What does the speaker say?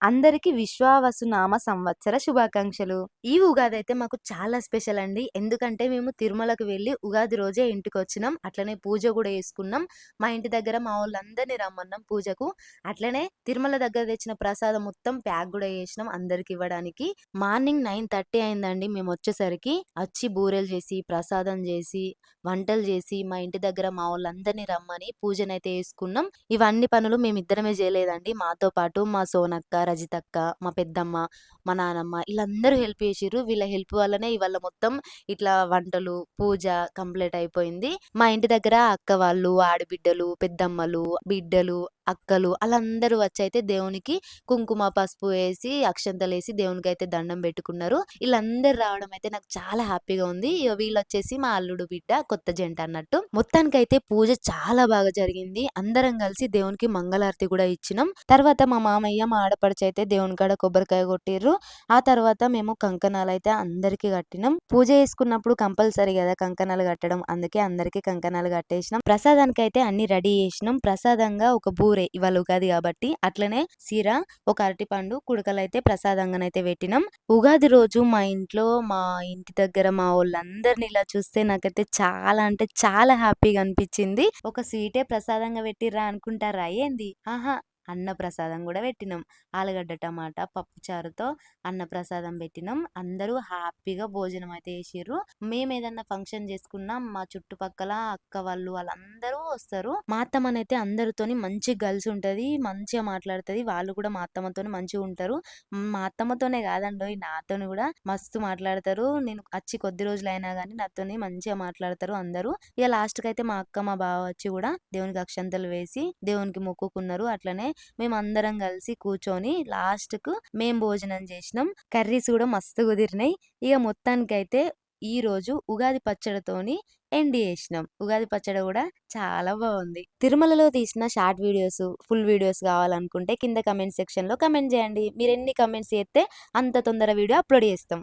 అందరికి విశ్వావసునామ సంవత్సర శుభాకాంక్షలు. ఈ ఉగాది అయితే మాకు చాలా స్పెషల్ అండి. ఎందుకంటే మేము తిరుమలకు వెళ్ళి ఉగాది రోజే ఇంటికి వచ్చినాం అట్లనే పూజ కూడా చేసుకున్నాం. మా ఇంటి దగ్గర మా వాళ్ళందరినీ రమ్మన్నాం పూజకు. అట్లనే తిరుమల దగ్గర తెచ్చిన ప్రసాదం మొత్తం ప్యాక్ కూడా చేసినాం అందరికి ఇవ్వడానికి. మార్నింగ్ 9:30 అయిందండి మేము వచ్చేసరికి వచ్చి బూరెలు చేసి, ప్రసాదం చేసి, వంటలు చేసి, మా ఇంటి దగ్గర మా వోళ్ళందరిని రమ్మని పూజనైతే చేసుకున్నాం. ఇవన్నీ పనులు మేమిద్దరమే చేయలేదండి. మాతో పాటు మా సోనక్క, రజితక్క, మా పెద్దమ్మ, మా నానమ్మ వీళ్ళందరూ హెల్ప్ చేసిర్రు. వీళ్ళ హెల్ప్ వల్లనే ఇవాళ మొత్తం ఇట్లా వంటలు, పూజ కంప్లీట్ అయిపోయింది. మా ఇంటి దగ్గర అక్క వాళ్ళు, ఆడబిడ్డలు, పెద్దమ్మలు, బిడ్డలు, అక్కలు వాళ్ళందరూ వచ్చి అయితే దేవునికి కుంకుమ, పసుపు వేసి, అక్షంతలు వేసి దేవునికి అయితే దండం పెట్టుకున్నారు. వీళ్ళందరూ రావడం అయితే నాకు చాలా హ్యాపీగా ఉంది. వీళ్ళు వీళ్ళొచ్చేసి మా అల్లుడు బిడ్డ కొత్త జంట అన్నట్టు. మొత్తానికైతే పూజ చాలా బాగా జరిగింది. అందరం కలిసి దేవునికి మంగళారతి కూడా ఇచ్చినాం. తర్వాత మా మామయ్య, మా ఆడపడుచయితే దేవుని కాడ కొబ్బరికాయ కొట్టిర్రు. ఆ తర్వాత మేము కంకణాలు అయితే అందరికీ కట్టినాం. పూజ చేసుకున్నప్పుడు కంపల్సరీ కదా కంకణాలు కట్టడం. అందుకే అందరికీ కంకణాలు కట్టేసినాం. ప్రసాదానికి అయితే అన్ని రెడీ చేసినాం. ప్రసాదంగా ఒక బూర ఇవాళ ఉగాది కాబట్టి అట్లనే సీర, ఒక అరటిపండు, కుడకలైతే ప్రసాదంగానైతే పెట్టినాం. ఉగాది రోజు మా ఇంట్లో మా ఇంటి దగ్గర మా వాళ్ళందరిని ఇలా చూస్తే నాకైతే చాలా అంటే చాలా హ్యాపీగా అనిపించింది. ఒక స్వీటే ప్రసాదంగా పెట్టిర్రా అనుకుంటారా ఏంది? ఆహా! అన్న ప్రసాదం కూడా పెట్టినాం. ఆలుగడ్డ టమాటా పప్పుచారుతో అన్నప్రసాదం పెట్టినాం. అందరూ హ్యాపీగా భోజనం అయితే చేసిర్రు. మేమేదన్నా ఫంక్షన్ చేసుకున్నా మా చుట్టుపక్కల అక్క వాళ్ళు వాళ్ళందరూ వస్తారు. మా అత్తమ్మనైతే అందరితోని మంచి గర్ల్స్ ఉంటుంది మంచిగా మాట్లాడుతది. వాళ్ళు కూడా మా అత్తమ్మతో మంచిగా ఉంటారు. మా అత్తమ్మతోనే కాదండి నాతోని కూడా మస్తు మాట్లాడతారు. నేను వచ్చి కొద్ది రోజులు అయినా కానీ నాతోని మంచిగా మాట్లాడతారు అందరూ. ఇక లాస్ట్కి అయితే మా అక్క, మా బావ వచ్చి కూడా దేవునికి అక్షంతలు వేసి దేవునికి మొక్కుకున్నారు. అట్లనే మేము అందరం కలిసి కూర్చొని లాస్ట్‌కు మేము భోజనం చేసినాం. కర్రీస్ కూడా మస్తు కుదిరినాయి. ఇక మొత్తానికైతే రోజు ఉగాది పచ్చడితోని ఎండ్ చేసినాం. ఉగాది పచ్చడి కూడా చాలా బాగుంది. తిరుమలలో తీసిన షార్ట్ వీడియోస్, ఫుల్ వీడియోస్ కావాలనుకుంటే కింద కామెంట్ సెక్షన్‌లో కమెంట్ చేయండి. మీరెన్ని కమెంట్స్ చేస్తే అంత తొందర వీడియో అప్‌లోడ్ చేస్తాం.